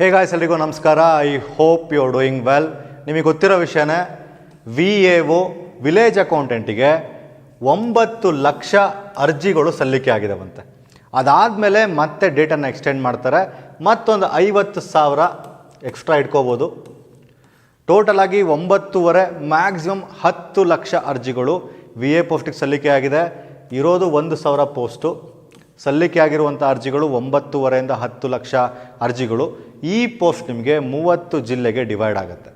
Hey guys ಎಲ್ರಿಗೂ ನಮಸ್ಕಾರ. I hope you are doing well ನಿಮಗೆ ಗೊತ್ತಿರೋ ವಿಷಯನೇ ವಿ ಎ ಒ ವಿಲೇಜ್ ಅಕೌಂಟೆಂಟಿಗೆ ಒಂಬತ್ತು ಲಕ್ಷ ಅರ್ಜಿಗಳು ಸಲ್ಲಿಕೆ ಆಗಿದವಂತೆ. ಅದಾದಮೇಲೆ ಮತ್ತೆ ಡೇಟನ್ನು ಎಕ್ಸ್ಟೆಂಡ್ ಮಾಡ್ತಾರೆ. ಮತ್ತೊಂದು ಐವತ್ತು ಸಾವಿರ ಎಕ್ಸ್ಟ್ರಾ ಇಟ್ಕೋಬೋದು. ಟೋಟಲಾಗಿ ಒಂಬತ್ತೂವರೆ ಮ್ಯಾಕ್ಸಿಮಮ್ ಹತ್ತು ಲಕ್ಷ ಅರ್ಜಿಗಳು ವಿ ಎ ಪೋಸ್ಟಿಗೆ ಸಲ್ಲಿಕೆ ಆಗಿದೆ. ಇರೋದು ಒಂದು ಸಾವಿರ ಪೋಸ್ಟು ಸಲ್ಲಿಕೆ ಆಗಿರುವಂಥ ಅರ್ಜಿಗಳು ಒಂಬತ್ತೂವರೆಯಿಂದ ಹತ್ತು ಲಕ್ಷ ಅರ್ಜಿಗಳು. ಈ ಪೋಸ್ಟ್ ನಿಮಗೆ ಮೂವತ್ತು ಜಿಲ್ಲೆಗೆ ಡಿವೈಡ್ ಆಗುತ್ತೆ.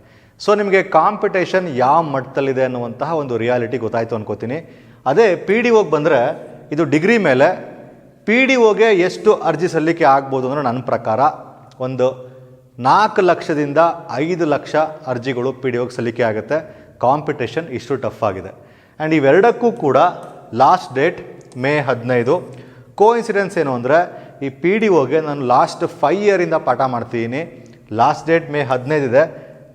ಸೊ ನಿಮಗೆ ಕಾಂಪಿಟೇಷನ್ ಯಾವ ಮಟ್ಟದಲ್ಲಿದೆ ಅನ್ನುವಂತಹ ಒಂದು ರಿಯಾಲಿಟಿ ಗೊತ್ತಾಯಿತು ಅನ್ಕೋತೀನಿ. ಅದೇ ಪಿ ಡಿ ಒಗೆ ಬಂದರೆ ಇದು ಡಿಗ್ರಿ ಮೇಲೆ ಪಿ ಡಿ ಒಗೆ ಎಷ್ಟು ಅರ್ಜಿ ಸಲ್ಲಿಕೆ ಆಗ್ಬೋದು ಅಂದರೆ ನನ್ನ ಪ್ರಕಾರ ಒಂದು ನಾಲ್ಕು ಲಕ್ಷದಿಂದ ಐದು ಲಕ್ಷ ಅರ್ಜಿಗಳು ಪಿ ಡಿ ಒಗೆ ಸಲ್ಲಿಕೆ ಆಗುತ್ತೆ. ಕಾಂಪಿಟೇಷನ್ ಇಷ್ಟು ಟಫ್ ಆಗಿದೆ. ಆ್ಯಂಡ್ ಇವೆರಡಕ್ಕೂ ಕೂಡ ಲಾಸ್ಟ್ ಡೇಟ್ ಮೇ ಹದಿನೈದು. ಕೋ ಇನ್ಸಿಡೆನ್ಸ್ ಏನು ಅಂದರೆ, ಈ ಪಿ ಡಿ ಒಗೆ ನಾನು ಲಾಸ್ಟ್ ಫೈವ್ ಇಯರಿಂದ ಪಾಠ ಮಾಡ್ತಿದ್ದೀನಿ ಲಾಸ್ಟ್ ಡೇಟ್ ಮೇ ಹದಿನೈದಿದೆ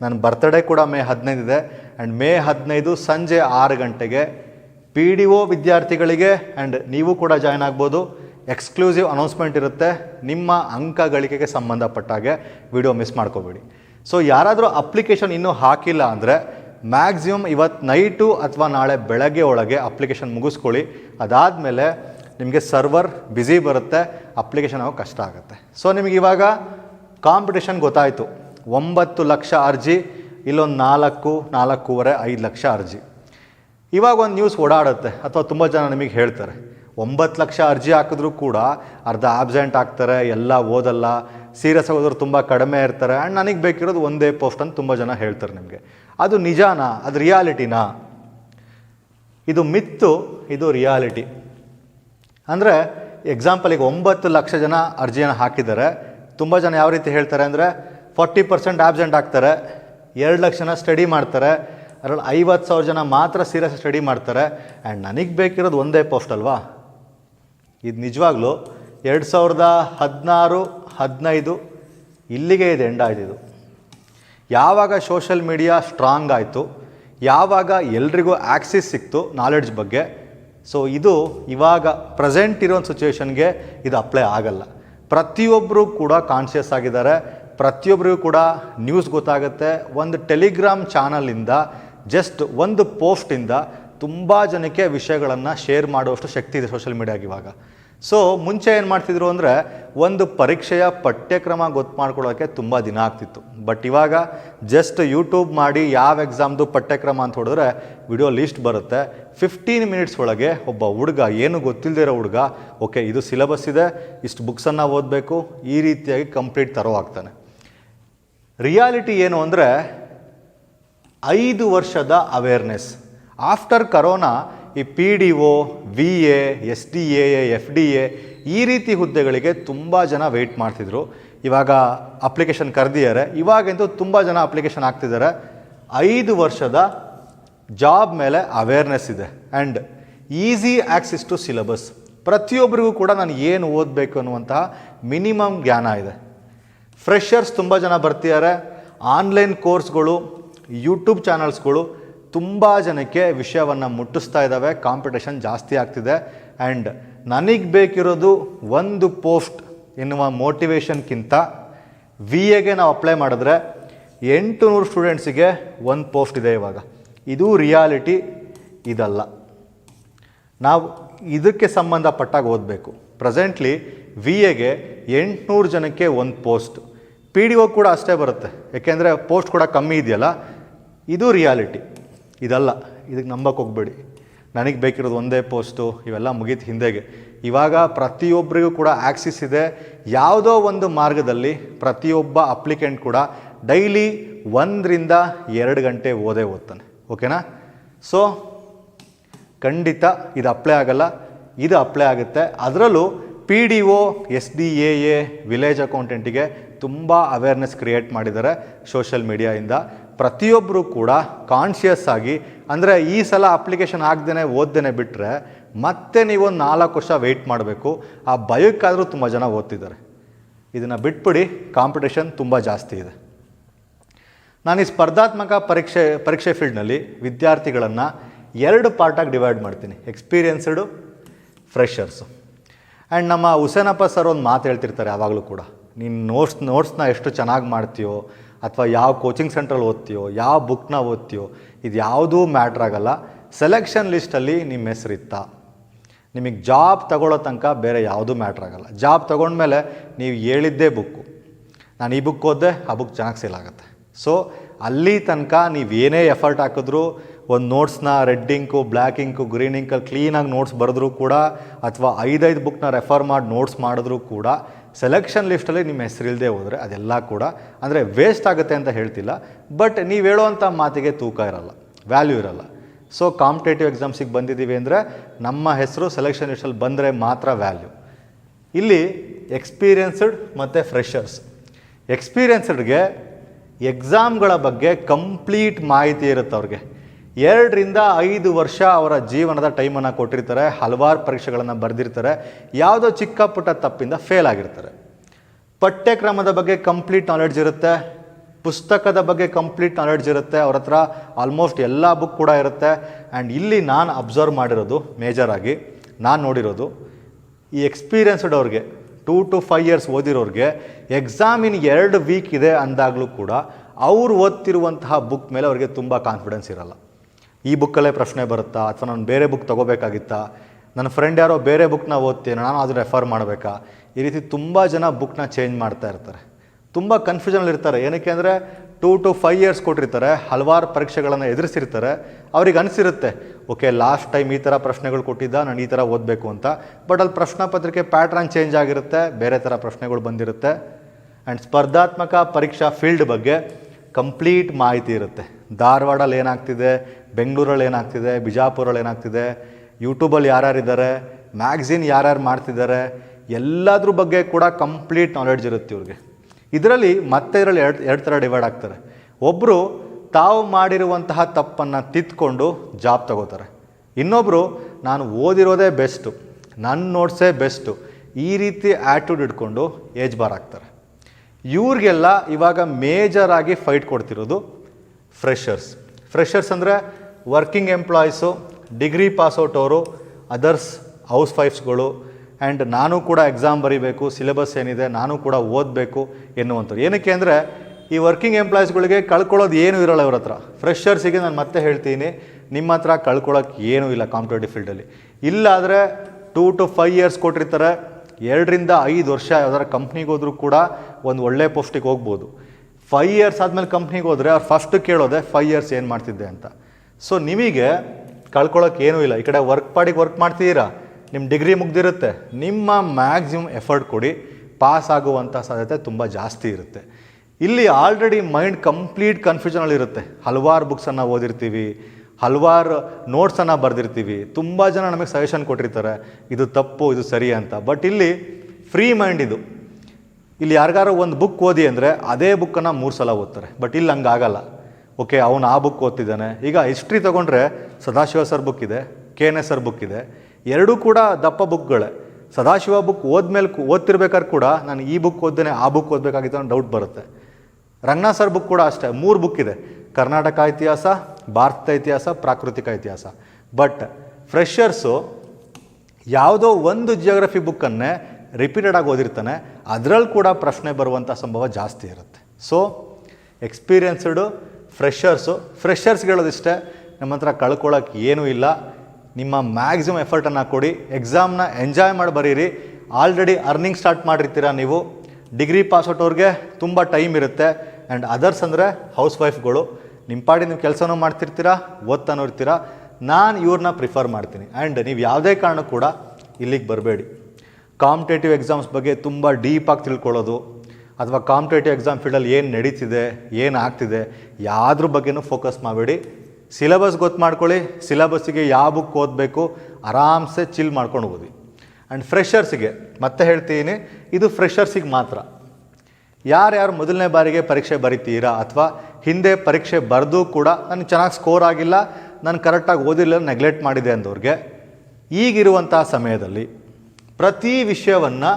ನನ್ನ ಬರ್ತ್ಡೇ ಕೂಡ ಮೇ ಹದಿನೈದಿದೆ ಆ್ಯಂಡ್ ಮೇ ಹದಿನೈದು ಸಂಜೆ ಆರು ಗಂಟೆಗೆ ಪಿ ಡಿ ಒ ವಿದ್ಯಾರ್ಥಿಗಳಿಗೆ ಆ್ಯಂಡ್ ನೀವು ಕೂಡ ಜಾಯ್ನ್ ಆಗ್ಬೋದು. ಎಕ್ಸ್ಕ್ಲೂಸಿವ್ ಅನೌನ್ಸ್ಮೆಂಟ್ ಇರುತ್ತೆ. ನಿಮ್ಮ ಅಂಕ ಗಳಿಕೆಗೆ ಸಂಬಂಧಪಟ್ಟ ಹಾಗೆ ವಿಡಿಯೋ ಮಿಸ್ ಮಾಡ್ಕೋಬೇಡಿ. ಸೊ ಯಾರಾದರೂ ಅಪ್ಲಿಕೇಶನ್ ಇನ್ನೂ ಹಾಕಿಲ್ಲ ಅಂದರೆ ಮ್ಯಾಕ್ಸಿಮಮ್ ಇವತ್ತು ನೈಟು ಅಥವಾ ನಾಳೆ ಬೆಳಗ್ಗೆ ಒಳಗೆ ಅಪ್ಲಿಕೇಶನ್ ಮುಗಿಸ್ಕೊಳ್ಳಿ. ಅದಾದಮೇಲೆ ನಿಮಗೆ ಸರ್ವರ್ ಬ್ಯುಸಿ ಬರುತ್ತೆ ಅಪ್ಲಿಕೇಶನ್ ಆಗೋ ಕಷ್ಟ ಆಗುತ್ತೆ. ಸೊ ನಿಮಗೆ ಇವಾಗ ಕಾಂಪಿಟೇಷನ್ ಗೊತ್ತಾಯಿತು. ಒಂಬತ್ತು ಲಕ್ಷ ಅರ್ಜಿ, ಇಲ್ಲೊಂದು ನಾಲ್ಕು, ನಾಲ್ಕೂವರೆ, ಐದು ಲಕ್ಷ ಅರ್ಜಿ. ಇವಾಗ ಒಂದು ನ್ಯೂಸ್ ಓಡಾಡುತ್ತೆ, ಅಥವಾ ತುಂಬ ಜನ ನಿಮಗೆ ಹೇಳ್ತಾರೆ. ಒಂಬತ್ತು ಲಕ್ಷ ಅರ್ಜಿ ಹಾಕಿದ್ರೂ ಕೂಡ ಅರ್ಧ ಆಬ್ಸೆಂಟ್ ಆಗ್ತಾರೆ, ಎಲ್ಲ ಓದಲ್ಲ ಸೀರಿಯಸ್ ಆಗೋದ್ರು ತುಂಬ ಕಡಿಮೆ ಇರ್ತಾರೆ. ಆ್ಯಂಡ್ ನನಗೆ ಬೇಕಿರೋದು ಒಂದೇ ಪೋಸ್ಟ್ ಅಂತ ತುಂಬ ಜನ ಹೇಳ್ತಾರೆ ನಿಮಗೆ. ಅದು ನಿಜಾನಾ? ಅದು ರಿಯಾಲಿಟಿನಾ ಇದು ಮಿತ್ತು, ಇದು ರಿಯಾಲಿಟಿ ಅಂದರೆ ಎಕ್ಸಾಂಪಲ್ ಈಗ ಒಂಬತ್ತು ಲಕ್ಷ ಜನ ಅರ್ಜಿಯನ್ನು ಹಾಕಿದ್ದಾರೆ. ತುಂಬ ಜನ ಯಾವ ರೀತಿ ಹೇಳ್ತಾರೆ ಅಂದರೆ ಫಾರ್ಟಿ ಪರ್ಸೆಂಟ್ ಆಬ್ಸೆಂಟ್ ಆಗ್ತಾರೆ. ಎರಡು ಲಕ್ಷ ಜನ ಸ್ಟಡಿ ಮಾಡ್ತಾರೆ. ಅದರಲ್ಲಿ ಐವತ್ತು ಸಾವಿರ ಜನ ಮಾತ್ರ ಸೀರಿಯಸ್ ಸ್ಟಡಿ ಮಾಡ್ತಾರೆ. ಆ್ಯಂಡ್ ನನಗೆ ಬೇಕಿರೋದು ಒಂದೇ ಪೋಸ್ಟ್ ಅಲ್ವಾ? ಇದು ನಿಜವಾಗ್ಲೂ ಎರಡು ಸಾವಿರದ ಹದಿನಾರು, ಹದಿನೈದು ಇಲ್ಲಿಗೆ ಇದು ಎಂಡ್ ಆಯ್ತಿದ್ದು ಯಾವಾಗ ಸೋಷಲ್ ಮೀಡಿಯಾ ಸ್ಟ್ರಾಂಗ್ ಆಯಿತು, ಯಾವಾಗ ಎಲ್ರಿಗೂ ಆ್ಯಕ್ಸಿಸ್ ಸಿಕ್ತು ನಾಲೆಡ್ಜ್ ಬಗ್ಗೆ ಸೊ ಇದು ಇವಾಗ ಪ್ರೆಸೆಂಟ್ ಇರೋ ಸಿಚುವೇಷನ್ಗೆ ಇದು ಅಪ್ಲೈ ಆಗಲ್ಲ. ಪ್ರತಿಯೊಬ್ಬರು ಕೂಡ ಕಾನ್ಷಿಯಸ್ ಆಗಿದ್ದಾರೆ. ಪ್ರತಿಯೊಬ್ಬರಿಗೂ ಕೂಡ ನ್ಯೂಸ್ ಗೊತ್ತಾಗುತ್ತೆ. ಒಂದು ಟೆಲಿಗ್ರಾಮ್ ಚಾನಲಿಂದ ಜಸ್ಟ್ ಒಂದು ಪೋಸ್ಟಿಂದ ತುಂಬ ಜನಕ್ಕೆ ವಿಷಯಗಳನ್ನು ಶೇರ್ ಮಾಡುವಷ್ಟು ಶಕ್ತಿ ಇದೆ ಸೋಷಿಯಲ್ ಮೀಡಿಯಾಗೆ ಇವಾಗ. ಸೊ ಮುಂಚೆ ಏನು ಮಾಡ್ತಿದ್ರು ಅಂದರೆ, ಒಂದು ಪರೀಕ್ಷೆಯ ಪಠ್ಯಕ್ರಮ ಗೊತ್ತು ಮಾಡ್ಕೊಳ್ಳೋಕ್ಕೆ ತುಂಬ ದಿನ ಆಗ್ತಿತ್ತು. ಬಟ್ ಇವಾಗ ಜಸ್ಟ್ ಯೂಟ್ಯೂಬ್ ಮಾಡಿ ಯಾವ ಎಕ್ಸಾಮ್ದು ಪಠ್ಯಕ್ರಮ ಅಂತ ಹೊಡೆದ್ರೆ ವಿಡಿಯೋ ಲಿಸ್ಟ್ ಬರುತ್ತೆ. ಫಿಫ್ಟೀನ್ ಮಿನಿಟ್ಸ್ ಒಳಗೆ ಒಬ್ಬ ಹುಡುಗ, ಏನು ಗೊತ್ತಿಲ್ಲದೆ ಇರೋ ಹುಡುಗ ಓಕೆ ಇದು ಸಿಲೆಬಸ್ ಇದೆ, ಇಷ್ಟು ಬುಕ್ಸನ್ನು ಓದಬೇಕು, ಈ ರೀತಿಯಾಗಿ ಕಂಪ್ಲೀಟ್ ತರೋ ಆಗ್ತಾನೆ. ರಿಯಾಲಿಟಿ ಏನು ಅಂದರೆ, ಐದು ವರ್ಷದ ಅವೇರ್ನೆಸ್ ಆಫ್ಟರ್ ಕರೋನಾ ಈ P D O V A S D A F D A ಈ ರೀತಿ ಹುದ್ದೆಗಳಿಗೆ ತುಂಬ ಜನ ವೆಯ್ಟ್ ಮಾಡ್ತಿದ್ರು. ಇವಾಗ ಅಪ್ಲಿಕೇಶನ್ ಕರೆದಿದ್ದಾರೆ. ಇವಾಗಂತೂ ತುಂಬ ಜನ ಅಪ್ಲಿಕೇಶನ್ ಹಾಕ್ತಿದ್ದಾರೆ. ಐದು ವರ್ಷದ ಜಾಬ್ ಮೇಲೆ ಅವೇರ್ನೆಸ್ ಇದೆ and easy access to syllabus ಪ್ರತಿಯೊಬ್ಬರಿಗೂ ಕೂಡ ನಾನು ಏನು ಓದಬೇಕು ಅನ್ನುವಂತಹ ಮಿನಿಮಮ್ ಜ್ಞಾನ ಇದೆ. ಫ್ರೆಷರ್ಸ್ ತುಂಬ ಜನ ಬರ್ತಿದ್ದಾರೆ. ಆನ್ಲೈನ್ ಕೋರ್ಸ್ಗಳು ಯೂಟ್ಯೂಬ್ ಚಾನಲ್ಸ್ಗಳು ತುಂಬ ಜನಕ್ಕೆ ವಿಷಯವನ್ನು ಮುಟ್ಟಿಸ್ತಾ ಇದ್ದಾವೆ ಕಾಂಪಿಟೇಷನ್ ಜಾಸ್ತಿ ಆಗ್ತಿದೆ. ಆ್ಯಂಡ್ ನನಗೆ ಬೇಕಿರೋದು ಒಂದು ಪೋಸ್ಟ್ ಎನ್ನುವ ಮೋಟಿವೇಶನ್ಗಿಂತ ವಿ ಎಗೆ ನಾವು ಅಪ್ಲೈ ಮಾಡಿದ್ರೆ ಎಂಟು ನೂರು ಸ್ಟೂಡೆಂಟ್ಸಿಗೆ ಒಂದು ಪೋಸ್ಟ್ ಇದೆ ಇವಾಗ. ಇದು ರಿಯಾಲಿಟಿ ಇದಲ್ಲ. ನಾವು ಇದಕ್ಕೆ ಸಂಬಂಧಪಟ್ಟಾಗ ಓದಬೇಕು. ಪ್ರೆಸೆಂಟ್ಲಿ ವಿ ಎಗೆ ಎಂಟುನೂರು ಜನಕ್ಕೆ ಒಂದು ಪೋಸ್ಟ್ ಪಿ ಡಿ ಒ ಕೂಡ ಅಷ್ಟೇ ಬರುತ್ತೆ. ಏಕೆಂದರೆ ಪೋಸ್ಟ್ ಕೂಡ ಕಮ್ಮಿ ಇದೆಯಲ್ಲ? ಇದು ರಿಯಾಲಿಟಿ ಇದಲ್ಲ, ಇದಕ್ಕೆ ನಂಬಕ್ಕೆ ಹೋಗ್ಬೇಡಿ. ನನಗೆ ಬೇಕಿರೋದು ಒಂದೇ ಪೋಸ್ಟು, ಇವೆಲ್ಲ ಮುಗೀತು ಹಿಂದೆಗೆ. ಇವಾಗ ಪ್ರತಿಯೊಬ್ಬರಿಗೂ ಕೂಡ ಆ್ಯಕ್ಸಿಸ್ ಇದೆ. ಯಾವುದೋ ಒಂದು ಮಾರ್ಗದಲ್ಲಿ ಪ್ರತಿಯೊಬ್ಬ ಅಪ್ಲಿಕೆಂಟ್ ಕೂಡ ಡೈಲಿ ಒಂದರಿಂದ ಎರಡು ಗಂಟೆ ಓದೇ ಓದ್ತಾನೆ. ಓಕೆನಾ? ಸೊ ಖಂಡಿತ ಇದು ಅಪ್ಲೈ ಆಗಲ್ಲ. ಇದು ಅಪ್ಲೈ ಆಗುತ್ತೆ. ಅದರಲ್ಲೂ P D O, S D A A, village ಅಕೌಂಟೆಂಟಿಗೆ ತುಂಬ ಅವೇರ್ನೆಸ್ ಕ್ರಿಯೇಟ್ ಮಾಡಿದ್ದಾರೆ ಸೋಷಿಯಲ್ ಮೀಡಿಯಾಯಿಂದ. ಪ್ರತಿಯೊಬ್ಬರು ಕೂಡ ಕಾನ್ಷಿಯಸ್ ಆಗಿ, ಅಂದರೆ ಈ ಸಲ ಅಪ್ಲಿಕೇಶನ್ ಆಗ್ದೇ ಓದ್ದೇನೆ ಬಿಟ್ಟರೆ ಮತ್ತೆ ನೀವು ನಾಲ್ಕು ವರ್ಷ ವೆಯ್ಟ್ ಮಾಡಬೇಕು. ಆ ಭಯಕ್ಕಾದರೂ ತುಂಬ ಜನ ಓದ್ತಿದ್ದಾರೆ. ಇದನ್ನು ಬಿಟ್ಬಿಡಿ ಕಾಂಪಿಟೇಷನ್ ತುಂಬ ಜಾಸ್ತಿ ಇದೆ. ನಾನು ಈ ಸ್ಪರ್ಧಾತ್ಮಕ ಪರೀಕ್ಷೆ ಪರೀಕ್ಷೆ ಫೀಲ್ಡ್ನಲ್ಲಿ ವಿದ್ಯಾರ್ಥಿಗಳನ್ನು ಎರಡು ಪಾರ್ಟಾಗಿ ಡಿವೈಡ್ ಮಾಡ್ತೀನಿ. ಎಕ್ಸ್ಪೀರಿಯನ್ಸ್ಡು ಫ್ರೆಷರ್ಸು ಆ್ಯಂಡ್ ನಮ್ಮ ಹುಸೇನಪ್ಪ ಸರ್ ಒಂದು ಮಾತು ಹೇಳ್ತಿರ್ತಾರೆ ಯಾವಾಗಲೂ ಕೂಡ. ನೀನು ನೋಟ್ಸ್ ನೋಟ್ಸ್ನ ಎಷ್ಟು ಚೆನ್ನಾಗಿ ಮಾಡ್ತೀಯೋ ಅಥವಾ ಯಾವ ಕೋಚಿಂಗ್ ಸೆಂಟ್ರಲ್ಲಿ ಓದ್ತೀಯೋ, ಯಾವ ಬುಕ್ನ ಓದ್ತೀಯೋ, ಇದು ಯಾವುದೂ ಮ್ಯಾಟ್ರ್ ಆಗಲ್ಲ. ಸೆಲೆಕ್ಷನ್ ಲಿಸ್ಟಲ್ಲಿ ನಿಮ್ಮ ಹೆಸರಿತ್ತಾ ನಿಮಗೆ ಜಾಬ್ ತಗೊಳ್ಳೋ ತನಕ ಬೇರೆ ಯಾವುದೂ ಮ್ಯಾಟ್ರ್ ಆಗಲ್ಲ. ಜಾಬ್ ತೊಗೊಂಡ್ಮೇಲೆ ನೀವು ಹೇಳಿದ್ದೇ ಬುಕ್ಕು ನಾನು ಈ ಬುಕ್ ಓದಿದೆ, ಆ ಬುಕ್ ಚೆನ್ನಾಗಿ ಸೇಲ್ ಆಗುತ್ತೆ. ಸೊ ಅಲ್ಲಿ ತನಕ ನೀವು ಏನೇ ಎಫರ್ಟ್ ಹಾಕಿದ್ರು, ಒಂದು ನೋಟ್ಸ್ನ red ink black ink green ಇಂಕಲ್ಲಿ ಕ್ಲೀನಾಗಿ ನೋಟ್ಸ್ ಬರೆದ್ರೂ ಕೂಡ, ಅಥವಾ ಐದೈದು ಬುಕ್ನ ರೆಫರ್ ಮಾಡಿ ನೋಟ್ಸ್ ಮಾಡಿದ್ರೂ ಕೂಡ ಸೆಲೆಕ್ಷನ್ ಲಿಸ್ಟಲ್ಲಿ ನಿಮ್ಮ ಹೆಸರಿಲ್ಲದೆ ಹೋದರೆ ಅದೆಲ್ಲ ಕೂಡ, ಅಂದರೆ ವೇಸ್ಟ್ ಆಗುತ್ತೆ ಅಂತ ಹೇಳ್ತಿಲ್ಲ ಬಟ್ ನೀವು ಹೇಳೋವಂಥ ಮಾತಿಗೆ ತೂಕ ಇರಲ್ಲ ವ್ಯಾಲ್ಯೂ ಇರಲ್ಲ. ಸೊ ಕಾಂಪಿಟೇಟಿವ್ ಎಕ್ಸಾಮ್ಸಿಗೆ ಬಂದಿದ್ದೀವಿ ಅಂದರೆ ನಮ್ಮ ಹೆಸರು ಸೆಲೆಕ್ಷನ್ ಲಿಸ್ಟಲ್ಲಿ ಬಂದರೆ ಮಾತ್ರ ವ್ಯಾಲ್ಯೂ ಇಲ್ಲಿ ಎಕ್ಸ್ಪೀರಿಯನ್ಸ್ಡ್ ಮತ್ತು ಫ್ರೆಷರ್ಸ್ ಎಕ್ಸ್ಪೀರಿಯನ್ಸ್ಡ್ಗೆ ಎಕ್ಸಾಮ್ಗಳ ಬಗ್ಗೆ ಕಂಪ್ಲೀಟ್ ಮಾಹಿತಿ ಇರುತ್ತೆ ಅವ್ರಿಗೆ. ಎರಡರಿಂದ ಐದು ವರ್ಷ ಅವರ ಜೀವನದ ಟೈಮನ್ನು ಕೊಟ್ಟಿರ್ತಾರೆ, ಹಲವಾರು ಪರೀಕ್ಷೆಗಳನ್ನು ಬರೆದಿರ್ತಾರೆ, ಯಾವುದೋ ಚಿಕ್ಕ ಪುಟ್ಟ ತಪ್ಪಿಂದ ಫೇಲ್ ಆಗಿರ್ತಾರೆ. ಪಠ್ಯಕ್ರಮದ ಬಗ್ಗೆ ಕಂಪ್ಲೀಟ್ ನಾಲೆಡ್ಜ್ ಇರುತ್ತೆ, ಪುಸ್ತಕದ ಬಗ್ಗೆ ಕಂಪ್ಲೀಟ್ ನಾಲೆಡ್ಜ್ ಇರುತ್ತೆ, ಅವ್ರ ಹತ್ರ ಆಲ್ಮೋಸ್ಟ್ ಎಲ್ಲ ಬುಕ್ ಕೂಡ ಇರುತ್ತೆ. ಆ್ಯಂಡ್ ಇಲ್ಲಿ ನಾನು ಅಬ್ಸರ್ವ್ ಮಾಡಿರೋದು ಮೇಜರಾಗಿ ನಾನು ನೋಡಿರೋದು, ಈ ಎಕ್ಸ್ಪೀರಿಯನ್ಸ್ಡ್ ಅವ್ರಿಗೆ ಟೂ ಟು ಫೈವ್ ಇಯರ್ಸ್ ಓದಿರೋರಿಗೆ ಎಕ್ಸಾಮಿನ್ ಎರಡು ವೀಕ್ ಇದೆ ಅಂದಾಗಲೂ ಕೂಡ, ಅವ್ರು ಓದ್ತಿರುವಂತಹ ಬುಕ್ ಮೇಲೆ ಅವ್ರಿಗೆ ತುಂಬ ಕಾನ್ಫಿಡೆನ್ಸ್ ಇರಲ್ಲ. ಈ ಬುಕ್ಕಲ್ಲೇ ಪ್ರಶ್ನೆ ಬರುತ್ತಾ? ಅಥವಾ ನಾನು ಬೇರೆ ಬುಕ್ ತೊಗೋಬೇಕಾಗಿತ್ತಾ? ನನ್ನ ಫ್ರೆಂಡ್ ಯಾರೋ ಬೇರೆ ಬುಕ್ನ ಓದ್ತೀನಿ ನಾನು ಅದನ್ನು ರೆಫರ್ ಮಾಡಬೇಕಾ? ಈ ರೀತಿ ತುಂಬ ಜನ ಬುಕ್ನ ಚೇಂಜ್ ಮಾಡ್ತಾ ಇರ್ತಾರೆ. ತುಂಬ ಕನ್ಫ್ಯೂಷನಲ್ಲಿ ಇರ್ತಾರೆ. ಏನಕ್ಕೆ ಅಂದರೆ ಟೂ ಟು ಫೈವ್ ಇಯರ್ಸ್ ಕೊಟ್ಟಿರ್ತಾರೆ, ಹಲವಾರು ಪರೀಕ್ಷೆಗಳನ್ನು ಎದುರಿಸಿರ್ತಾರೆ. ಅವ್ರಿಗೆ ಅನಿಸಿರುತ್ತೆ ಓಕೆ ಲಾಸ್ಟ್ ಟೈಮ್ ಈ ಥರ ಪ್ರಶ್ನೆಗಳು ಕೊಟ್ಟಿದ್ದ, ನಾನು ಈ ಥರ ಓದಬೇಕು ಅಂತ. ಬಟ್ ಅಲ್ಲಿ ಪ್ರಶ್ನೆ ಪತ್ರಿಕೆ ಪ್ಯಾಟ್ರನ್ ಚೇಂಜ್ ಆಗಿರುತ್ತೆ, ಬೇರೆ ಥರ ಪ್ರಶ್ನೆಗಳು ಬಂದಿರುತ್ತೆ. ಆ್ಯಂಡ್ ಸ್ಪರ್ಧಾತ್ಮಕ ಪರೀಕ್ಷಾ ಫೀಲ್ಡ್ ಬಗ್ಗೆ ಕಂಪ್ಲೀಟ್ ಮಾಹಿತಿ ಇರುತ್ತೆ. ಧಾರವಾಡಲ್ಲಿ ಏನಾಗ್ತಿದೆ? ಬೆಂಗಳೂರಲ್ಲಿ ಏನಾಗ್ತಿದೆ ಬಿಜಾಪುರಲ್ಲಿ ಏನಾಗ್ತಿದೆ ಯೂಟ್ಯೂಬಲ್ಲಿ ಯಾರ್ಯಾರಿದ್ದಾರೆ, ಮ್ಯಾಗ್ಝಿನ್ ಯಾರ್ಯಾರು ಮಾಡ್ತಿದ್ದಾರೆ, ಎಲ್ಲದ್ರ ಬಗ್ಗೆ ಕೂಡ ಕಂಪ್ಲೀಟ್ ನಾಲೆಡ್ಜ್ ಇರುತ್ತೆ ಇವ್ರಿಗೆ. ಇದರಲ್ಲಿ ಮತ್ತೆ ಇದರಲ್ಲಿ ಎರಡು ಎರಡು ಥರ ಡಿವೈಡ್ ಆಗ್ತಾರೆ. ಒಬ್ಬರು ತಾವು ಮಾಡಿರುವಂತಹ ತಪ್ಪನ್ನು ತಿದ್ಕೊಂಡು ಜಾಬ್ ತಗೋತಾರೆ. ಇನ್ನೊಬ್ಬರು ನಾನು ಓದಿರೋದೇ ಬೆಸ್ಟು ನನ್ನ ನೋಟ್ಸೇ ಬೆಸ್ಟು ಈ ರೀತಿ ಆ್ಯಟಿಟ್ಯೂಡ್ ಇಟ್ಕೊಂಡು ಏಜ್ ಬಾರ್ ಆಗ್ತಾರೆ ಇವ್ರಿಗೆಲ್ಲ ಇವಾಗ ಮೇಜರಾಗಿ ಫೈಟ್ ಕೊಡ್ತಿರೋದು ಫ್ರೆಷರ್ಸ್ ಫ್ರೆಷರ್ಸ್ ಅಂದರೆ working employees degree pass out ಅವರು ಅದರ್ಸ್ ಹೌಸ್ ವೈಫ್ಸ್ಗಳು ಆ್ಯಂಡ್ ನಾನು ಕೂಡ ಎಕ್ಸಾಮ್ ಬರೀಬೇಕು ಸಿಲೆಬಸ್ ಏನಿದೆ, ನಾನು ಕೂಡ ಓದಬೇಕು ಎನ್ನುವಂಥದ್ದು ಏನಕ್ಕೆ ಅಂದರೆ, ಈ ವರ್ಕಿಂಗ್ ಎಂಪ್ಲಾಯ್ಸ್ಗಳಿಗೆ ಕಳ್ಕೊಳ್ಳೋದು ಏನೂ ಇರೋಲ್ಲ ಇವ್ರ ಹತ್ರ. ಫ್ರೆಷರ್ಸಿಗೆ ನಾನು ಮತ್ತೆ ಹೇಳ್ತೀನಿ, ನಿಮ್ಮ ಹತ್ರ ಕಳ್ಕೊಳ್ಳೋಕೆ ಏನೂ ಇಲ್ಲ ಕಾಂಪಿಟೇಟಿವ್ ಫೀಲ್ಡಲ್ಲಿ ಇಲ್ಲಾದರೆ ಟೂ ಟು ಫೈವ್ ಇಯರ್ಸ್ ಕೊಟ್ಟಿರ್ತಾರೆ, ಎರಡರಿಂದ ಐದು ವರ್ಷ ಯಾವ್ದಾರ ಕಂಪ್ನಿಗೆ ಹೋದರೂ ಕೂಡ ಒಂದು ಒಳ್ಳೆ ಪೋಸ್ಟಿಗೆ ಹೋಗ್ಬೋದು. ಫೈವ್ ಇಯರ್ಸ್ ಆದಮೇಲೆ ಕಂಪ್ನಿಗೆ ಹೋದರೆ ಅವ್ರು ಫಸ್ಟ್ ಕೇಳೋದೆ ಫೈವ್ ಇಯರ್ಸ್ ಏನು ಮಾಡ್ತಿದ್ದೆ ಅಂತ. ಸೊ ನಿಮಗೆ ಕಳ್ಕೊಳ್ಳೋಕೆ ಏನೂ ಇಲ್ಲ. ಈ ಕಡೆ ವರ್ಕ್ ಪಾಡಿಗೆ ವರ್ಕ್ ಮಾಡ್ತಿದ್ದೀರಾ? ನಿಮ್ಮ ಡಿಗ್ರಿ ಮುಗ್ದಿರುತ್ತೆ. ನಿಮ್ಮ ಮ್ಯಾಕ್ಸಿಮಮ್ ಎಫರ್ಟ್ ಕೊಡಿ. ಪಾಸ್ ಆಗುವಂಥ ಸಾಧ್ಯತೆ ತುಂಬ ಜಾಸ್ತಿ ಇರುತ್ತೆ. ಇಲ್ಲಿ ಆಲ್ರೆಡಿ ಮೈಂಡ್ ಕಂಪ್ಲೀಟ್ ಕನ್ಫ್ಯೂಷನಲ್ಲಿ ಇರುತ್ತೆ. ಹಲವಾರು ಬುಕ್ಸನ್ನು ಓದಿರ್ತೀವಿ. ಹಲವಾರು ನೋಟ್ಸನ್ನು ಬರೆದಿರ್ತೀವಿ. ತುಂಬ ಜನ ನಮಗೆ ಸಜೆಷನ್ ಕೊಟ್ಟಿರ್ತಾರೆ. ಇದು ತಪ್ಪು, ಇದು ಸರಿ ಅಂತ. ಬಟ್ ಇಲ್ಲಿ ಫ್ರೀ ಮೈಂಡ್ ಇದು. ಇಲ್ಲಿ ಯಾರಿಗಾರು ಒಂದು ಬುಕ್ ಓದಿ ಅಂದರೆ ಅದೇ ಬುಕ್ಕನ್ನು ಮೂರು ಸಲ ಓದ್ತಾರೆ. ಬಟ್ ಇಲ್ಲಿ ಹಂಗಾಗಲ್ಲ. ಓಕೆ, ಅವನು ಆ ಬುಕ್ ಓದ್ತಿದ್ದಾನೆ. ಈಗ ಹಿಸ್ಟ್ರಿ ತೊಗೊಂಡ್ರೆ ಸದಾಶಿವ ಸರ್ ಬುಕ್ ಇದೆ, K N S sir book ಇದೆ. ಎರಡೂ ಕೂಡ ದಪ್ಪ ಬುಕ್ಗಳೇ ಸದಾಶಿವ ಬುಕ್ ಓದ್ಮೇಲೆ ಓದ್ತಿರ್ಬೇಕಾದ್ರೆ ಕೂಡ ನಾನು ಈ ಬುಕ್ ಓದ್ದೇನೆ, ಆ ಬುಕ್ ಓದಬೇಕಾಗಿತ್ತು ಅನ್ನೋ ಡೌಟ್ ಬರುತ್ತೆ. ರಂಗನಾಥ್ ಸರ್ ಬುಕ್ ಕೂಡ ಅಷ್ಟೇ, ಮೂರು ಬುಕ್ ಇದೆ. ಕರ್ನಾಟಕ ಇತಿಹಾಸ ಭಾರತದ ಇತಿಹಾಸ, ಪ್ರಾಕೃತಿಕ ಇತಿಹಾಸ. ಬಟ್ ಫ್ರೆಷರ್ಸು ಯಾವುದೋ ಒಂದು ಜಿಯೋಗ್ರಫಿ ಬುಕ್ಕನ್ನೇ ರಿಪೀಟೆಡ್ ಆಗಿ ಓದಿರ್ತಾನೆ. ಅದರಲ್ಲಿ ಕೂಡ ಪ್ರಶ್ನೆ ಬರುವಂಥ ಸಂಭವ ಜಾಸ್ತಿ ಇರುತ್ತೆ. ಸೊ ಎಕ್ಸ್ಪೀರಿಯನ್ಸ್ಡು ಫ್ರೆಷರ್ಸು ಫ್ರೆಷರ್ಸ್ಗೆ ಹೇಳೋದಿಷ್ಟೇ ನಮ್ಮ ಹತ್ರ ಕಳ್ಕೊಳ್ಳೋಕೆ ಏನೂ ಇಲ್ಲ. ನಿಮ್ಮ ಮ್ಯಾಕ್ಸಿಮಮ್ ಎಫರ್ಟನ್ನು ಕೊಡಿ ಎಕ್ಸಾಮ್ನ ಎಂಜಾಯ್ ಮಾಡಿ ಬರೀರಿ. ಆಲ್ರೆಡಿ ಅರ್ನಿಂಗ್ ಸ್ಟಾರ್ಟ್ ಮಾಡಿರ್ತೀರ ನೀವು. ಡಿಗ್ರಿ ಪಾಸ್ ಅವ್ರಿಗೆ ತುಂಬ ಟೈಮ್ ಇರುತ್ತೆ. ಆ್ಯಂಡ್ ಅದರ್ಸ್ ಅಂದರೆ ಹೌಸ್ ವೈಫ್ಗಳು ನಿಮ್ಮ ಪಾಡಿ ನೀವು ಕೆಲಸನೂ ಮಾಡ್ತಿರ್ತೀರಾ, ಓದ್ತಾನೂ ಇರ್ತೀರಾ. ನಾನು ಇವ್ರನ್ನ ಪ್ರಿಫರ್ ಮಾಡ್ತೀನಿ. ಆ್ಯಂಡ್ ನೀವು ಯಾವುದೇ ಕಾರಣಕ್ಕೂ ಕೂಡ ಇಲ್ಲಿಗೆ ಬರಬೇಡಿ. ಕಾಂಪಿಟೇಟಿವ್ ಎಕ್ಸಾಮ್ಸ್ ಬಗ್ಗೆ ತುಂಬ ಡೀಪಾಗಿ ತಿಳ್ಕೊಳ್ಳೋದು. ಅಥವಾ ಕಾಂಪಿಟೇಟಿವ್ ಎಕ್ಸಾಮ್ ಫೀಲ್ಡಲ್ಲಿ ಏನು ನಡೀತಿದೆ, ಏನು ಆಗ್ತಿದೆ, ಯಾವ್ದ್ರ ಬಗ್ಗೆನೂ ಫೋಕಸ್ ಮಾಡಬೇಡಿ. ಸಿಲೆಬಸ್ ಗೊತ್ತು ಮಾಡ್ಕೊಳ್ಳಿ ಸಿಲೆಬಸ್ಸಿಗೆ ಯಾವ ಬುಕ್ ಓದಬೇಕು, ಆರಾಮ್ಸೆ ಚಿಲ್ ಮಾಡ್ಕೊಂಡು ಓದಿ. ಆ್ಯಂಡ್ ಫ್ರೆಷರ್ಸಿಗೆ ಮತ್ತೆ ಹೇಳ್ತೀನಿ, ಇದು ಫ್ರೆಷರ್ಸಿಗೆ ಮಾತ್ರ. ಯಾರ್ಯಾರು ಮೊದಲನೇ ಬಾರಿಗೆ ಪರೀಕ್ಷೆ ಬರಿತೀರಾ ಅಥವಾ ಹಿಂದೆ ಪರೀಕ್ಷೆ ಬರೆದು ಕೂಡ ನನಗೆ ಚೆನ್ನಾಗಿ ಸ್ಕೋರ್ ಆಗಿಲ್ಲ, ನಾನು ಕರೆಕ್ಟಾಗಿ ಓದಿಲ್ಲ ನೆಗ್ಲೆಕ್ಟ್ ಮಾಡಿದೆ ಅಂದವ್ರಿಗೆ ಈಗಿರುವಂಥ ಸಮಯದಲ್ಲಿ ಪ್ರತಿ ವಿಷಯವನ್ನು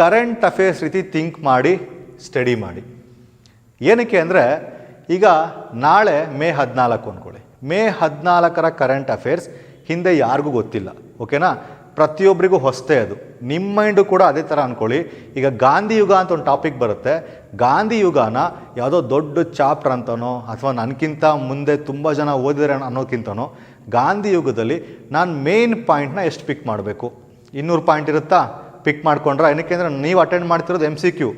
ಕರೆಂಟ್ ಅಫೇರ್ಸ್ ರೀತಿ ಥಿಂಕ್ ಮಾಡಿ ಸ್ಟಡಿ ಮಾಡಿ. ಏನಕ್ಕೆ ಅಂದರೆ, ಈಗ ನಾಳೆ ಮೇ ಹದಿನಾಲ್ಕು ಅಂದ್ಕೊಳ್ಳಿ ಮೇ ಹದಿನಾಲ್ಕರ ಕರೆಂಟ್ ಅಫೇರ್ಸ್ ಹಿಂದೆ ಯಾರಿಗೂ ಗೊತ್ತಿಲ್ಲ, ಓಕೆನಾ? ಪ್ರತಿಯೊಬ್ಬರಿಗೂ ಹೊಸದೇ ಅದು. ನಿಮ್ಮ ಮೈಂಡು ಕೂಡ ಅದೇ ಥರ ಅಂದ್ಕೊಳ್ಳಿ ಈಗ ಗಾಂಧಿ ಯುಗ ಅಂತ ಒಂದು ಟಾಪಿಕ್ ಬರುತ್ತೆ. ಗಾಂಧಿ ಯುಗನ ಯಾವುದೋ ದೊಡ್ಡ ಚಾಪ್ಟರ್ ಅಂತನೋ, ಅಥವಾ ನನಗಿಂತ ಮುಂದೆ ತುಂಬ ಜನ ಓದಿದರೆ ಅನ್ನೋಕ್ಕಿಂತನೋ, ಗಾಂಧಿ ಯುಗದಲ್ಲಿ ನಾನು ಮೇನ್ ಪಾಯಿಂಟ್ನ ಎಷ್ಟು ಪಿಕ್ ಮಾಡಬೇಕು? ಇನ್ನೂರು ಪಾಯಿಂಟ್ ಇರುತ್ತಾ? ಪಿಕ್ ಮಾಡ್ಕೊಂಡ್ರೆ? ಏನಕ್ಕೆ ಅಂದರೆ, ನೀವು ಅಟೆಂಡ್ ಮಾಡ್ತಿರೋದು ಎಂ ಸಿ ಕ್ಯೂ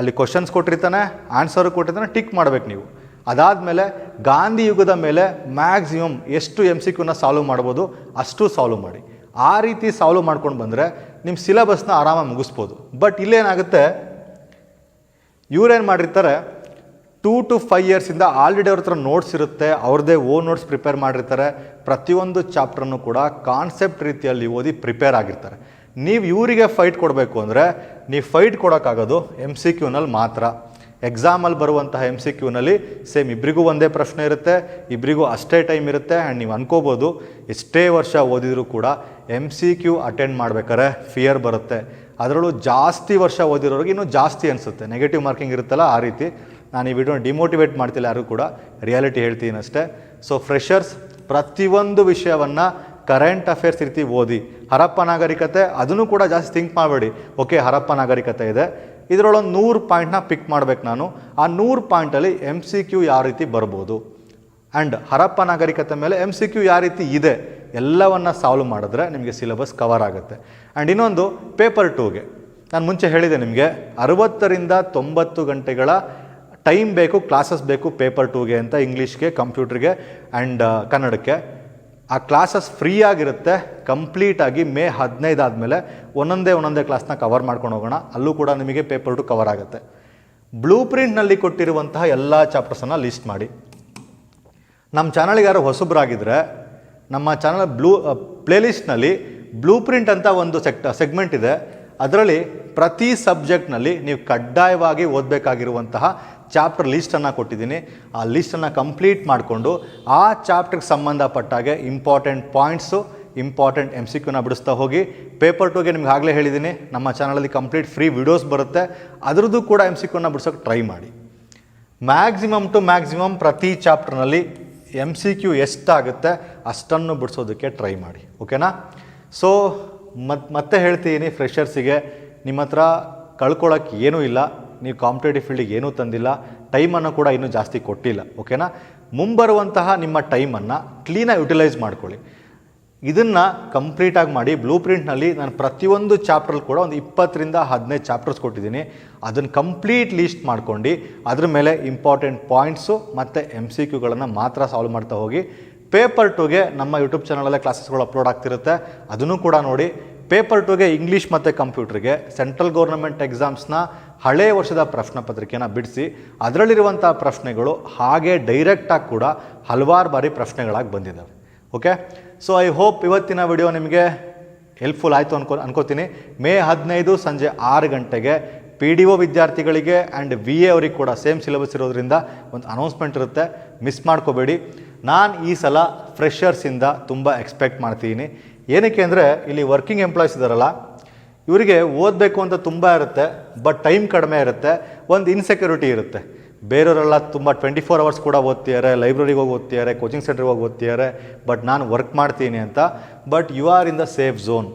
ಅಲ್ಲಿ ಕ್ವಶನ್ಸ್ ಕೊಟ್ಟಿರ್ತಾನೆ ಆನ್ಸರ್ ಕೊಟ್ಟಿರ್ತಾನೆ ಟಿಕ್ ಮಾಡ್ಬೇಕು ನೀವು. ಅದಾದ ಮೇಲೆ ಗಾಂಧಿ ಯುಗದ ಮೇಲೆ ಮ್ಯಾಕ್ಸಿಮಮ್ ಎಷ್ಟು ಎಂ ಸಿ ಕ್ಯೂನ ಸಾಲ್ವ್ ಮಾಡ್ಬೋದು, ಅಷ್ಟು ಸಾಲ್ವ್ ಮಾಡಿ. ಆ ರೀತಿ ಸಾಲ್ವ್ ಮಾಡ್ಕೊಂಡು ಬಂದರೆ ನಿಮ್ಮ ಸಿಲೆಬಸ್ನ ಆರಾಮಾಗಿ ಮುಗಿಸ್ಬೋದು. ಬಟ್ ಇಲ್ಲೇನಾಗುತ್ತೆ ಇವ್ರೇನು ಮಾಡಿರ್ತಾರೆ ಟೂ ಟು ಫೈವ್ ಇಯರ್ಸಿಂದ ಆಲ್ರೆಡಿ ಅವ್ರ ಹತ್ರ ನೋಟ್ಸ್ ಇರುತ್ತೆ ಅವ್ರದ್ದೇ ಓ ನೋಟ್ಸ್ ಪ್ರಿಪೇರ್ ಮಾಡಿರ್ತಾರೆ. ಪ್ರತಿಯೊಂದು ಚಾಪ್ಟರ್ನು ಕೂಡ ಕಾನ್ಸೆಪ್ಟ್ ರೀತಿಯಲ್ಲಿ ಓದಿ ಪ್ರಿಪೇರ್ ಆಗಿರ್ತಾರೆ. ನೀವು ಇವರಿಗೆ ಫೈಟ್ ಕೊಡಬೇಕು ಅಂದರೆ ನೀವು ಫೈಟ್ ಕೊಡೋಕ್ಕಾಗೋದು ಎಂ ಸಿ ಕ್ಯೂನಲ್ಲಿ ಮಾತ್ರ. ಎಕ್ಸಾಮಲ್ಲಿ ಬರುವಂತಹ ಎಂ ಸಿ ಕ್ಯೂನಲ್ಲಿ ಸೇಮ್ ಇಬ್ಬರಿಗೂ ಒಂದೇ ಪ್ರಶ್ನೆ ಇರುತ್ತೆ ಇಬ್ಬರಿಗೂ ಅಷ್ಟೇ ಟೈಮ್ ಇರುತ್ತೆ ಆ್ಯಂಡ್ ನೀವು ಅನ್ಕೋಬೋದು ಎಷ್ಟೇ ವರ್ಷ ಓದಿದರೂ ಕೂಡ ಎಂ ಸಿ ಕ್ಯೂ ಅಟೆಂಡ್ ಮಾಡ್ಬೇಕಾದ್ರೆ ಫಿಯರ್ ಬರುತ್ತೆ. ಅದರಲ್ಲೂ ಜಾಸ್ತಿ ವರ್ಷ ಓದಿರೋರಿಗೆ ಇನ್ನೂ ಜಾಸ್ತಿ ಅನಿಸುತ್ತೆ. ನೆಗೆಟಿವ್ ಮಾರ್ಕಿಂಗ್ ಇರುತ್ತಲ್ಲ ಆ ರೀತಿ. ನಾನು ಈ ವಿಡಿಯೋನ ಡಿಮೋಟಿವೇಟ್ ಮಾಡ್ತಿಲ್ಲ ಯಾರು ಕೂಡ. ರಿಯಾಲಿಟಿ ಹೇಳ್ತೀನಿ ಅಷ್ಟೇ. ಸೊ ಫ್ರೆಷರ್ಸ್ ಪ್ರತಿಯೊಂದು ವಿಷಯವನ್ನು ಕರೆಂಟ್ ಅಫೇರ್ಸ್ ರೀತಿ ಓದಿ. ಹರಪ್ಪ ನಾಗರಿಕತೆ, ಅದನ್ನು ಕೂಡ ಜಾಸ್ತಿ ಥಿಂಕ್ ಮಾಡಬೇಡಿ. ಓಕೆ ಹರಪ್ಪ ನಾಗರಿಕತೆ ಇದೆ. ಇದರೊಳಗೆ ನೂರು ಪಾಯಿಂಟ್ನ ಪಿಕ್ ಮಾಡಬೇಕು ನಾನು. ಆ ನೂರು ಪಾಯಿಂಟಲ್ಲಿ ಎಂ ಸಿ ಕ್ಯೂ ಯಾವ ರೀತಿ ಬರ್ಬೋದು? ಆ್ಯಂಡ್ ಹರಪ್ಪ ನಾಗರಿಕತೆ ಮೇಲೆ ಎಂ ಸಿ ಕ್ಯೂ ಯಾವ ರೀತಿ ಇದೆ? ಎಲ್ಲವನ್ನು ಸಾಲ್ವ್ ಮಾಡಿದ್ರೆ ನಿಮಗೆ ಸಿಲೆಬಸ್ ಕವರ್ ಆಗುತ್ತೆ. ಆ್ಯಂಡ್ ಇನ್ನೊಂದು ಪೇಪರ್ ಟೂಗೆ ನಾನು ಮುಂಚೆ ಹೇಳಿದೆ ನಿಮಗೆ, ಅರವತ್ತರಿಂದ ತೊಂಬತ್ತು ಗಂಟೆಗಳ ಟೈಮ್ ಬೇಕು ಕ್ಲಾಸಸ್ ಬೇಕು ಪೇಪರ್ ಟೂಗೆ ಅಂತ ಇಂಗ್ಲೀಷ್ಗೆ ಕಂಪ್ಯೂಟ್ರಿಗೆ ಆ್ಯಂಡ್ ಕನ್ನಡಕ್ಕೆ. ಆ ಕ್ಲಾಸಸ್ ಫ್ರೀ ಆಗಿರುತ್ತೆ ಕಂಪ್ಲೀಟಾಗಿ ಮೇ ಹದಿನೈದು ಆದಮೇಲೆ ಒಂದೊಂದೇ ಒಂದೊಂದೇ ಕ್ಲಾಸ್ನ ಕವರ್ ಮಾಡ್ಕೊಂಡು ಹೋಗೋಣ. ಅಲ್ಲೂ ಕೂಡ ನಿಮಗೆ ಪೇಪರ್ ಟು ಕವರ್ ಆಗುತ್ತೆ. ಬ್ಲೂ ಪ್ರಿಂಟ್ನಲ್ಲಿ ಕೊಟ್ಟಿರುವಂತಹ ಎಲ್ಲ ಚಾಪ್ಟರ್ಸನ್ನು ಲಿಸ್ಟ್ ಮಾಡಿ. ನಮ್ಮ ಚಾನಲ್ಗೆ ಯಾರು ಹೊಸಬ್ರಾಗಿದ್ದರೆ ನಮ್ಮ ಚಾನಲ್ ಬ್ಲೂ ಪ್ಲೇಲಿಸ್ಟ್ನಲ್ಲಿ ಬ್ಲೂ ಪ್ರಿಂಟ್ ಅಂತ ಒಂದು ಸೆಕ್ಟ ಸೆಗ್ಮೆಂಟ್ ಇದೆ. ಅದರಲ್ಲಿ ಪ್ರತಿ ಸಬ್ಜೆಕ್ಟ್ನಲ್ಲಿ ನೀವು ಕಡ್ಡಾಯವಾಗಿ ಓದಬೇಕಾಗಿರುವಂತಹ ಚಾಪ್ಟರ್ ಲೀಸ್ಟನ್ನು ಕೊಟ್ಟಿದ್ದೀನಿ. ಆ ಲೀಸ್ಟನ್ನು ಕಂಪ್ಲೀಟ್ ಮಾಡಿಕೊಂಡು ಆ ಚಾಪ್ಟರ್ಗೆ ಸಂಬಂಧಪಟ್ಟಾಗೆ important points important M C ಕ್ಯೂನ ಬಿಡಿಸ್ತಾ ಹೋಗಿ. ಪೇಪರ್ ಟೂಗೆ ನಿಮ್ಗೆ ಆಗಲೇ ಹೇಳಿದ್ದೀನಿ. ನಮ್ಮ ಚಾನಲಲ್ಲಿ ಕಂಪ್ಲೀಟ್ ಫ್ರೀ ವಿಡಿಯೋಸ್ ಬರುತ್ತೆ. ಅದರದ್ದು ಕೂಡ ಎಂ ಸಿ ಕ್ಯೂನ ಬಿಡಿಸೋಕೆ ಟ್ರೈ ಮಾಡಿ. ಮ್ಯಾಕ್ಸಿಮಮ್ ಟು ಮ್ಯಾಕ್ಸಿಮಮ್ ಪ್ರತಿ ಚಾಪ್ಟರ್ನಲ್ಲಿ ಎಂ ಸಿ ಕ್ಯೂ ಎಷ್ಟಾಗುತ್ತೆ ಅಷ್ಟನ್ನು ಬಿಡಿಸೋದಕ್ಕೆ ಟ್ರೈ ಮಾಡಿ. ಓಕೆನಾ ಸೊ ಮತ್, ಮತ್ತೆ ಹೇಳ್ತೀನಿ ಫ್ರೆಷರ್ಸಿಗೆ ನಿಮ್ಮ ಹತ್ರ ಕಳ್ಕೊಳ್ಳೋಕ್ಕೆ ಏನೂ ಇಲ್ಲ. ನೀವು ಕಾಂಪಿಟೇಟಿವ್ ಫೀಲ್ಡಿಗೆ ಏನೂ ತಂದಿಲ್ಲ, ಟೈಮನ್ನು ಕೂಡ ಇನ್ನೂ ಜಾಸ್ತಿ ಕೊಟ್ಟಿಲ್ಲ ಓಕೆನಾ ಮುಂಬರುವಂತಹ ನಿಮ್ಮ ಟೈಮನ್ನು ಕ್ಲೀನಾಗಿ ಯುಟಿಲೈಸ್ ಮಾಡ್ಕೊಳ್ಳಿ. ಇದನ್ನು ಕಂಪ್ಲೀಟಾಗಿ ಮಾಡಿ ಬ್ಲೂ ಪ್ರಿಂಟ್ನಲ್ಲಿ ನಾನು ಪ್ರತಿಯೊಂದು ಚಾಪ್ಟ್ರಲ್ಲಿ ಕೂಡ ಒಂದು ಇಪ್ಪತ್ತರಿಂದ ಹದಿನೈದು ಚಾಪ್ಟರ್ಸ್ ಕೊಟ್ಟಿದ್ದೀನಿ. ಅದನ್ನು ಕಂಪ್ಲೀಟ್ ಲೀಸ್ಟ್ ಮಾಡ್ಕೊಂಡು, ಅದ್ರ ಮೇಲೆ ಇಂಪಾರ್ಟೆಂಟ್ ಪಾಯಿಂಟ್ಸು ಮತ್ತು ಎಂ ಸಿ ಕ್ಯೂಗಳನ್ನು ಮಾತ್ರ ಸಾಲ್ವ್ ಮಾಡ್ತಾ ಹೋಗಿ. ಪೇಪರ್ ಟುಗೆ ನಮ್ಮ ಯೂಟ್ಯೂಬ್ ಚಾನಲಲ್ಲೇ ಕ್ಲಾಸಸ್ಗಳು ಅಪ್ಲೋಡ್ ಆಗ್ತಿರುತ್ತೆ. ಅದನ್ನು ಕೂಡ ನೋಡಿ ಪೇಪರ್ ಟುಗೆ ಇಂಗ್ಲೀಷ್ ಮತ್ತು ಕಂಪ್ಯೂಟ್ರಿಗೆ ಸೆಂಟ್ರಲ್ ಗೌರ್ನಮೆಂಟ್ ಎಕ್ಸಾಮ್ಸ್ನ ಹಳೆಯ ವರ್ಷದ ಪ್ರಶ್ನೆ ಪತ್ರಿಕೆನ ಬಿಡಿಸಿ ಅದರಲ್ಲಿರುವಂಥ ಪ್ರಶ್ನೆಗಳು ಹಾಗೆ ಡೈರೆಕ್ಟಾಗಿ ಕೂಡ ಹಲವಾರು ಬಾರಿ ಪ್ರಶ್ನೆಗಳಾಗಿ ಬಂದಿದ್ದಾವೆ. ಓಕೆ ಸೊ ಐ ಹೋಪ್ ಇವತ್ತಿನ ವಿಡಿಯೋ ನಿಮಗೆ ಹೆಲ್ಪ್ಫುಲ್ ಆಯಿತು ಅನ್ಕೋ, ಅನ್ಕೋತೀನಿ. ಮೇ ಹದಿನೈದು ಸಂಜೆ ಆರು ಗಂಟೆಗೆ ಪಿ ಡಿ ಒ ವಿದ್ಯಾರ್ಥಿಗಳಿಗೆ ಆ್ಯಂಡ್ ವಿ ಎ ಅವ್ರಿಗೆ ಕೂಡ ಸೇಮ್ ಸಿಲೆಬಸ್ ಇರೋದ್ರಿಂದ ಒಂದು ಅನೌನ್ಸ್ಮೆಂಟ್ ಇರುತ್ತೆ. ಮಿಸ್ ಮಾಡ್ಕೋಬೇಡಿ. ನಾನು ಈ ಸಲ ಫ್ರೆಷರ್ಸಿಂದ ತುಂಬ ಎಕ್ಸ್ಪೆಕ್ಟ್ ಮಾಡ್ತೀನಿ. ಏನಕ್ಕೆ ಅಂದರೆ, ಇಲ್ಲಿ ವರ್ಕಿಂಗ್ ಎಂಪ್ಲಾಯ್ಸ್ ಇದ್ದಾರಲ್ಲ ಇವರಿಗೆ ಓದಬೇಕು ಅಂತ ತುಂಬ ಇರುತ್ತೆ ಬಟ್ ಟೈಮ್ ಕಡಿಮೆ ಇರುತ್ತೆ, ಒಂದು ಇನ್ಸೆಕ್ಯೂರಿಟಿ ಇರುತ್ತೆ. ಬೇರೆಯವರೆಲ್ಲ ತುಂಬ ಟ್ವೆಂಟಿ ಫೋರ್ ಅವರ್ಸ್ ಕೂಡ ಓದ್ತಿದ್ದಾರೆ ಲೈಬ್ರರಿಗೆ ಹೋಗಿ ಓದ್ತಿದ್ದಾರೆ ಕೋಚಿಂಗ್ ಸೆಂಟ್ರಿಗೆ ಹೋಗಿ ಓದ್ತಿದ್ದಾರೆ ಬಟ್ ನಾನು ವರ್ಕ್ ಮಾಡ್ತೀನಿ ಅಂತ but you are in the safe zone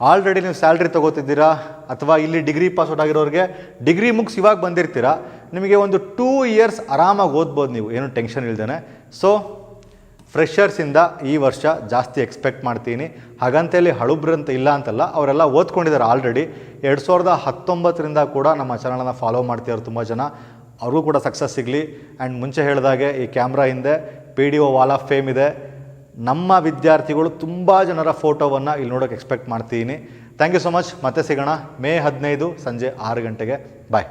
already ನೀವು ಸ್ಯಾಲ್ರಿ ತೊಗೋತಿದ್ದೀರಾ, ಅಥವಾ ಇಲ್ಲಿ ಡಿಗ್ರಿ ಪಾಸ್ಔಟ್ ಆಗಿರೋರಿಗೆ ಡಿಗ್ರಿ ಮುಗ್ಸ್ ಇವಾಗ ಬಂದಿರ್ತೀರಾ, ನಿಮಗೆ ಒಂದು ಟೂ ಇಯರ್ಸ್ ಆರಾಮಾಗಿ ಓದ್ಬೋದು ನೀವು, ಏನು ಟೆನ್ಷನ್ ಇಲ್ದೇ ಸೊ ಫ್ರೆಷರ್ಸಿಂದ ಈ ವರ್ಷ ಜಾಸ್ತಿ ಎಕ್ಸ್ಪೆಕ್ಟ್ ಮಾಡ್ತೀನಿ. ಹಾಗಂತೇಳಿ ಹಳುಬ್ರಂತ ಇಲ್ಲ ಅಂತಲ್ಲ, ಅವರೆಲ್ಲ ಓದ್ಕೊಂಡಿದ್ದಾರೆ ಆಲ್ರೆಡಿ. ಎರಡು ಸಾವಿರದ ಹತ್ತೊಂಬತ್ತರಿಂದ ಕೂಡ ನಮ್ಮ ಚಾನಲನ್ನು ಫಾಲೋ ಮಾಡ್ತಿದ್ದಾರೆ ತುಂಬ ಜನ. ಅವ್ರಿಗೂ ಕೂಡ ಸಕ್ಸಸ್ ಸಿಗಲಿ. ಆ್ಯಂಡ್ ಮುಂಚೆ ಹೇಳಿದಾಗೆ ಈ ಕ್ಯಾಮ್ರಾ ಹಿಂದೆ P D O wall of fame ಇದೆ. ನಮ್ಮ ವಿದ್ಯಾರ್ಥಿಗಳು ತುಂಬ ಜನರ ಫೋಟೋವನ್ನು ಇಲ್ಲಿ ನೋಡೋಕೆ ಎಕ್ಸ್ಪೆಕ್ಟ್ ಮಾಡ್ತೀನಿ. Thank you so much. ಮತ್ತೆ ಸಿಗೋಣ ಮೇ ಹದಿನೈದು ಸಂಜೆ ಆರು ಗಂಟೆಗೆ. ಬಾಯ್.